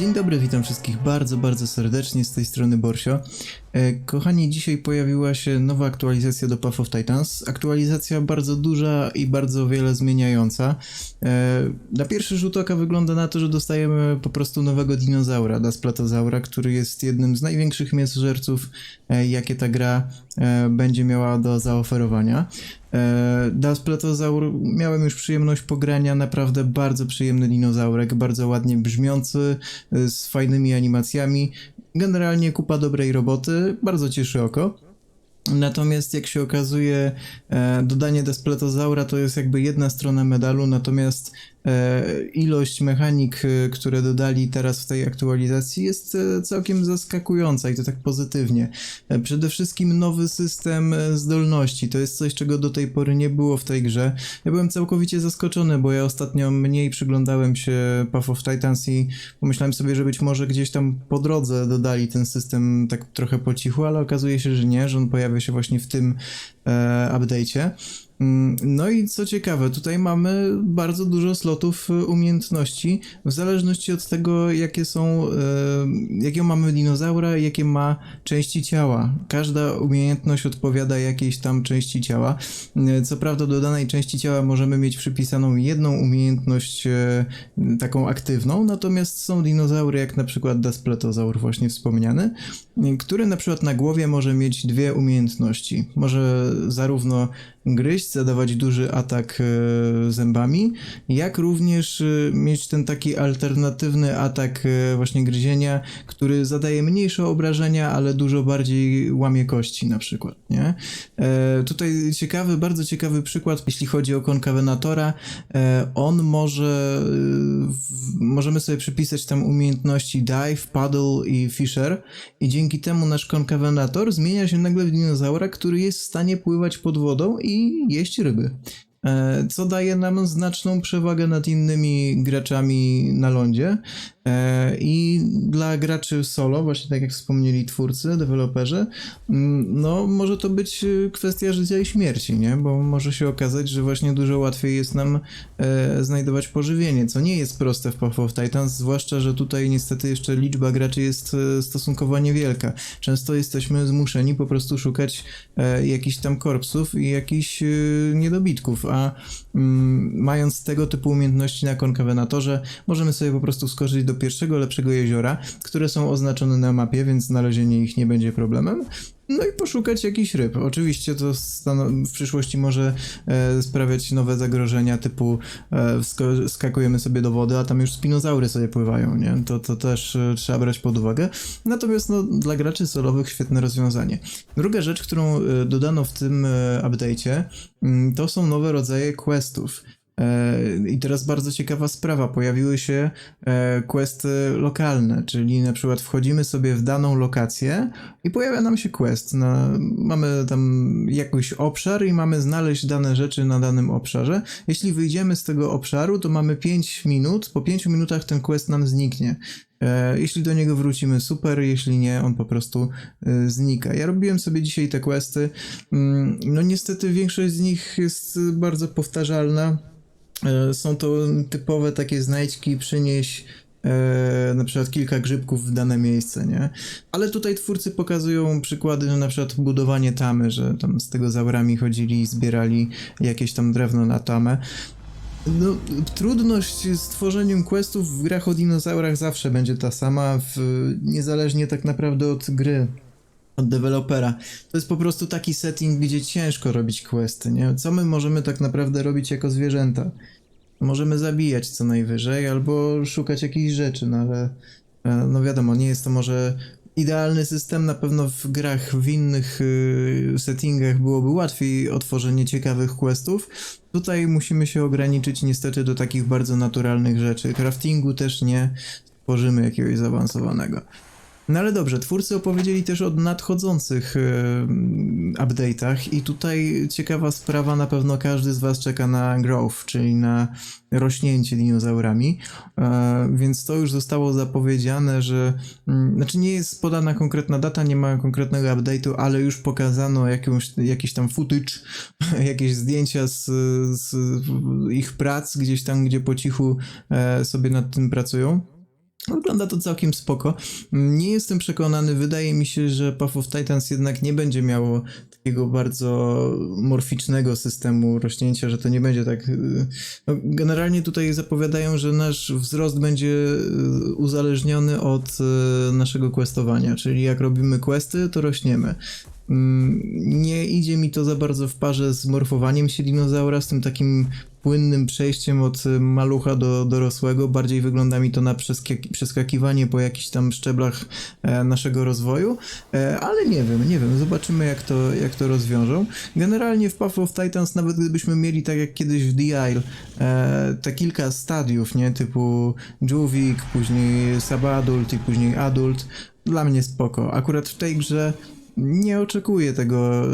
Dzień dobry, witam wszystkich bardzo, bardzo serdecznie z tej strony Borsio. E, Kochani, dzisiaj pojawiła się nowa aktualizacja do Path of Titans. Aktualizacja bardzo duża i bardzo wiele zmieniająca. E, Na pierwszy rzut oka wygląda na to, że dostajemy po prostu nowego dinozaura, Dasplatozaura, który jest jednym z największych mięsożerców, e, jakie ta gra będzie miała do zaoferowania. E, Dasplatozaur miałem już przyjemność pogrania, naprawdę bardzo przyjemny dinozaurek, bardzo ładnie brzmiący, e, z fajnymi animacjami. Generalnie kupa dobrej roboty, bardzo cieszy oko. Natomiast jak się okazuje, e, dodanie Daspletozaura to jest jakby jedna strona medalu, natomiast ilość mechanik, e, które dodali teraz w tej aktualizacji jest e, całkiem zaskakująca i to tak pozytywnie. E, przede wszystkim nowy system e, zdolności, to jest coś, czego do tej pory nie było w tej grze. Ja byłem całkowicie zaskoczony, bo ja ostatnio mniej przyglądałem się Path of Titans i pomyślałem sobie, że być może gdzieś tam po drodze dodali ten system tak trochę po cichu, ale okazuje się, że nie, że on pojawia się właśnie w tym e, update'cie. Mm, No i co ciekawe, tutaj mamy bardzo dużo slotów e, umiejętności, w zależności od tego, jakie są, e, jakiego mamy dinozaura, jakie ma części ciała. Każda umiejętność odpowiada jakiejś tam części ciała. E, Co prawda do danej części ciała możemy mieć przypisaną jedną umiejętność taką aktywną, natomiast są dinozaury, jak na przykład Daspletozaur właśnie wspomniany, który na przykład na głowie może mieć dwie umiejętności. Może zarówno gryźć, zadawać duży atak e, zębami, jak również e, mieć ten taki alternatywny atak e, właśnie gryzienia, który zadaje mniejsze obrażenia, ale dużo bardziej łamie kości na przykład, nie? Tutaj ciekawy, bardzo ciekawy przykład, jeśli chodzi o konkawenatora, on może, możemy sobie przypisać tam umiejętności dive, paddle i fisher i dzięki temu nasz konkawenator zmienia się nagle w dinozaura, który jest w stanie pływać pod wodą i jeść ryby. E, Co daje nam znaczną przewagę nad innymi graczami na lądzie. E, I dla graczy solo, właśnie tak jak wspomnieli twórcy, deweloperzy, mm, no może to być e, kwestia życia i śmierci, nie? Bo może się okazać, że właśnie dużo łatwiej jest nam znajdować pożywienie, co nie jest proste w Path of Titans, zwłaszcza, że tutaj niestety jeszcze liczba graczy jest stosunkowo niewielka. Często jesteśmy zmuszeni po prostu szukać jakichś tam korpsów i jakichś niedobitków, a mm, mając tego typu umiejętności na konkawenatorze, możemy sobie po prostu skoczyć do pierwszego lepszego jeziora, które są oznaczone na mapie, więc znalezienie ich nie będzie problemem. No i poszukać jakichś ryb. Oczywiście to w przyszłości może e, sprawiać nowe zagrożenia, typu e, skakujemy sobie do wody, a tam już spinozaury sobie pływają, nie? To, to też e, trzeba brać pod uwagę. Natomiast no, dla graczy solowych świetne rozwiązanie. Druga rzecz, którą e, dodano w tym e, update'cie, mm, to są nowe rodzaje questów. E, I teraz bardzo ciekawa sprawa. Pojawiły się e, questy lokalne, czyli na przykład wchodzimy sobie w daną lokację i pojawia nam się quest. Na, mamy tam jakiś obszar i mamy znaleźć dane rzeczy na danym obszarze. Jeśli wyjdziemy z tego obszaru, to mamy 5 minut. Po 5 minutach ten quest nam zniknie. E, Jeśli do niego wrócimy, super, jeśli nie, on po prostu znika. Ja robiłem sobie dzisiaj te questy. Mm, No niestety większość z nich jest bardzo powtarzalna. E, Są to typowe takie znajdźki, przynieś e, na przykład kilka grzybków w dane miejsce, nie? Ale tutaj twórcy pokazują przykłady, no na przykład budowanie tamy, że tam z tego zaurami chodzili i zbierali jakieś tam drewno na tamę. No, trudność z tworzeniem questów w grach o dinozaurach zawsze będzie ta sama, w, niezależnie tak naprawdę od gry od dewelopera. To jest po prostu taki setting, gdzie ciężko robić questy, nie? Co my możemy tak naprawdę robić jako zwierzęta? Możemy zabijać co najwyżej, albo szukać jakichś rzeczy, no ale e, no wiadomo, nie jest to może idealny system, na pewno w grach, w innych y, settingach byłoby łatwiej otworzenie ciekawych questów. Tutaj musimy się ograniczyć niestety do takich bardzo naturalnych rzeczy. Craftingu też nie tworzymy jakiegoś zaawansowanego. No ale dobrze, twórcy opowiedzieli też o nadchodzących e, update'ach i tutaj ciekawa sprawa, na pewno każdy z was czeka na growth, czyli na rośnięcie dinozaurami, e, więc to już zostało zapowiedziane, że mm, znaczy nie jest podana konkretna data, nie ma konkretnego update'u, ale już pokazano jakąś, jakiś tam footage, jakieś zdjęcia z, z ich prac gdzieś tam, gdzie po cichu e, sobie nad tym pracują. Wygląda to całkiem spoko. Nie jestem przekonany, wydaje mi się, że Path of Titans jednak nie będzie miało takiego bardzo morficznego systemu rośnięcia, że to nie będzie tak... y, No, generalnie tutaj zapowiadają, że nasz wzrost będzie y, uzależniony od y, naszego questowania, czyli jak robimy questy, to rośniemy. Mm, Nie idzie mi to za bardzo w parze z morfowaniem się dinozaura, z tym takim płynnym przejściem od y, malucha do dorosłego. Bardziej wygląda mi to na przeskakiwanie po jakichś tam szczeblach e, naszego rozwoju, e, ale nie wiem, nie wiem, zobaczymy jak to, jak to rozwiążą. Generalnie w Path of Titans, nawet gdybyśmy mieli tak jak kiedyś w The Isle, e, te kilka stadiów, nie, typu Juvik, później Subadult i później Adult, dla mnie spoko. Akurat w tej grze nie oczekuję tego e,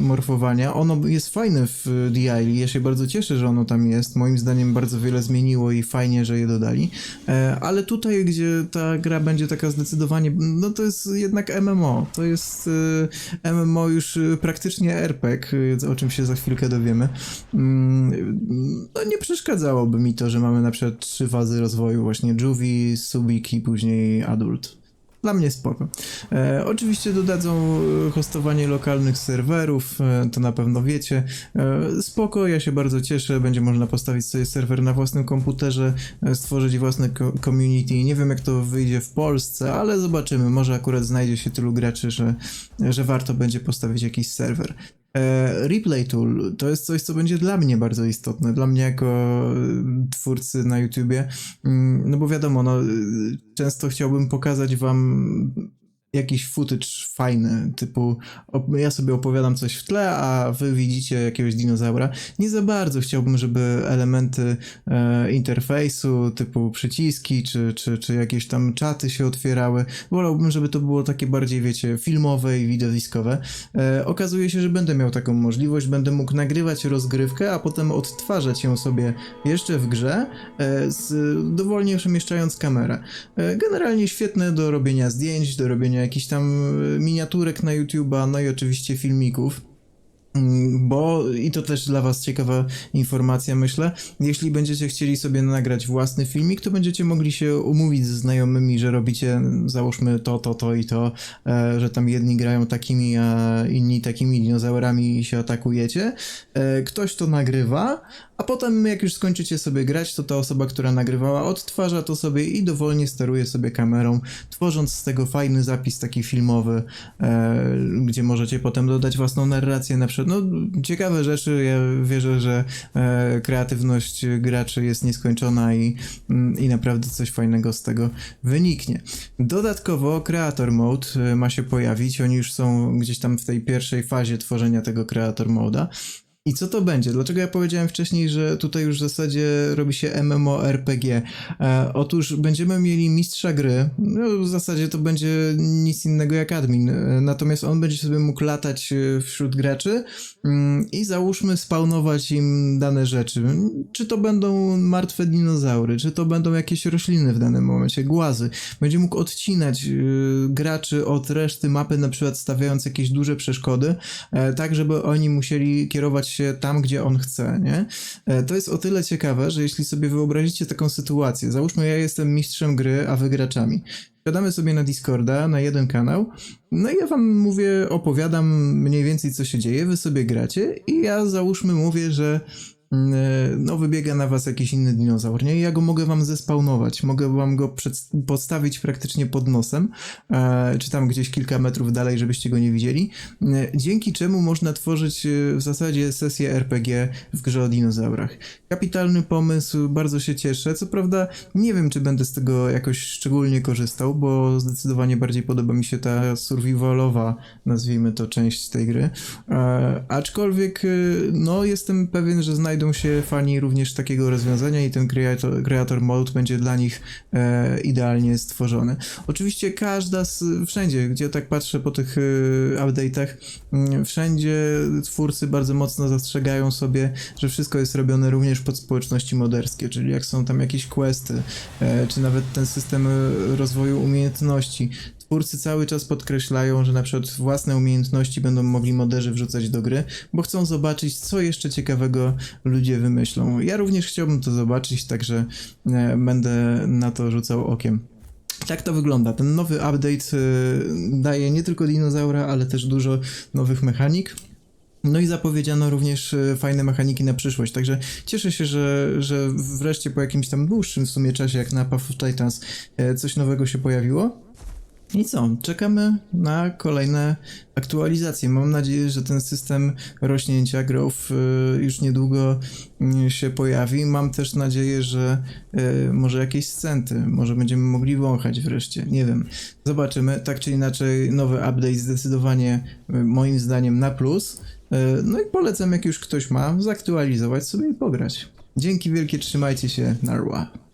morfowania. Ono jest fajne w The Isle. Ja się bardzo cieszę, że ono tam jest. Moim zdaniem bardzo wiele zmieniło i fajnie, że je dodali. E, Ale tutaj, gdzie ta gra będzie taka zdecydowanie, no to jest jednak MMO. To jest e, MMO już praktycznie RPG, o czym się za chwilkę dowiemy. Mm, No nie przeszkadzałoby mi to, że mamy na przykład trzy fazy rozwoju, właśnie Juvie, Subik i później Adult. Dla mnie spoko. E, oczywiście dodadzą e, hostowanie lokalnych serwerów, e, to na pewno wiecie. E, spoko, ja się bardzo cieszę. Będzie można postawić sobie serwer na własnym komputerze, e, stworzyć własne co- community. Nie wiem jak to wyjdzie w Polsce, ale zobaczymy. Może akurat znajdzie się tylu graczy, że, że warto będzie postawić jakiś serwer. E, Replay Tool to jest coś, co będzie dla mnie bardzo istotne, dla mnie jako e, twórcy na YouTubie, Mm, no bo wiadomo, no, y, często chciałbym pokazać wam jakiś footage fajny, typu ja sobie opowiadam coś w tle, a wy widzicie jakiegoś dinozaura. Nie za bardzo chciałbym, żeby elementy e, interfejsu, typu przyciski, czy, czy, czy jakieś tam czaty się otwierały. Wolałbym, żeby to było takie bardziej, wiecie, filmowe i widowiskowe. E, okazuje się, że będę miał taką możliwość, będę mógł nagrywać rozgrywkę, a potem odtwarzać ją sobie jeszcze w grze, e, z, dowolnie przemieszczając kamerę. E, Generalnie świetne do robienia zdjęć, do robienia jakichś tam miniaturek na YouTube'a, no i oczywiście filmików. Mm, Bo i to też dla Was ciekawa informacja, myślę. Jeśli będziecie chcieli sobie nagrać własny filmik, to będziecie mogli się umówić ze znajomymi, że robicie, załóżmy to, to, to i to, e, że tam jedni grają takimi, a inni takimi dinozaurami i się atakujecie. E, Ktoś to nagrywa, a potem jak już skończycie sobie grać, to ta osoba, która nagrywała, odtwarza to sobie i dowolnie steruje sobie kamerą, tworząc z tego fajny zapis taki filmowy, e, gdzie możecie potem dodać własną narrację na przykład. No, ciekawe rzeczy, ja wierzę, że e, kreatywność graczy jest nieskończona i, mm, i naprawdę coś fajnego z tego wyniknie. Dodatkowo Creator Mode e, ma się pojawić, oni już są gdzieś tam w tej pierwszej fazie tworzenia tego Creator Mode'a. I co to będzie? Dlaczego ja powiedziałem wcześniej, że tutaj już w zasadzie robi się MMORPG? E, otóż będziemy mieli mistrza gry. No, w zasadzie to będzie nic innego jak admin. E, natomiast on będzie sobie mógł latać e, wśród graczy mm, i załóżmy spawnować im dane rzeczy. Czy to będą martwe dinozaury, czy to będą jakieś rośliny w danym momencie, głazy. Będzie mógł odcinać e, graczy od reszty mapy, na przykład stawiając jakieś duże przeszkody, tak żeby oni musieli kierować się tam, gdzie on chce, nie? E, To jest o tyle ciekawe, że jeśli sobie wyobrazicie taką sytuację, załóżmy ja jestem mistrzem gry, a wy graczami. Siadamy sobie na Discorda, na jeden kanał, no i ja wam mówię, opowiadam mniej więcej co się dzieje, wy sobie gracie i ja załóżmy mówię, że no wybiega na was jakiś inny dinozaur, nie? I ja go mogę wam zespawnować, mogę wam go przed, podstawić praktycznie pod nosem, e, czy tam gdzieś kilka metrów dalej, żebyście go nie widzieli, e, dzięki czemu można tworzyć e, w zasadzie sesję RPG w grze o dinozaurach. Kapitalny pomysł, bardzo się cieszę, co prawda nie wiem, czy będę z tego jakoś szczególnie korzystał, bo zdecydowanie bardziej podoba mi się ta survivalowa, nazwijmy to, część tej gry, e, aczkolwiek e, no jestem pewien, że znajdą się fani również takiego rozwiązania i ten creator, creator mode będzie dla nich e, idealnie stworzony. Oczywiście każda z, wszędzie, gdzie tak patrzę po tych e, update'ach, mm, wszędzie twórcy bardzo mocno zastrzegają sobie, że wszystko jest robione również pod społeczności moderskie, czyli jak są tam jakieś questy, e, czy nawet ten system e, rozwoju umiejętności. Twórcy cały czas podkreślają, że na przykład własne umiejętności będą mogli moderzy wrzucać do gry, bo chcą zobaczyć, co jeszcze ciekawego ludzie wymyślą. Ja również chciałbym to zobaczyć, także e, będę na to rzucał okiem. tak to wygląda. Ten nowy update y, daje nie tylko dinozaura, ale też dużo nowych mechanik. No i zapowiedziano również y, fajne mechaniki na przyszłość, także cieszę się, że, że wreszcie po jakimś tam dłuższym w sumie czasie, jak na Path of Titans, e, coś nowego się pojawiło. I co? Czekamy na kolejne aktualizacje. Mam nadzieję, że ten system rośnięcia growth y, już niedługo y, się pojawi. Mam też nadzieję, że y, może jakieś scenty, może będziemy mogli wąchać wreszcie. Nie wiem. Zobaczymy. Tak czy inaczej, nowy update zdecydowanie moim zdaniem na plus. No i polecam, jak już ktoś ma, zaktualizować sobie i pograć. Dzięki wielkie, trzymajcie się, narwa.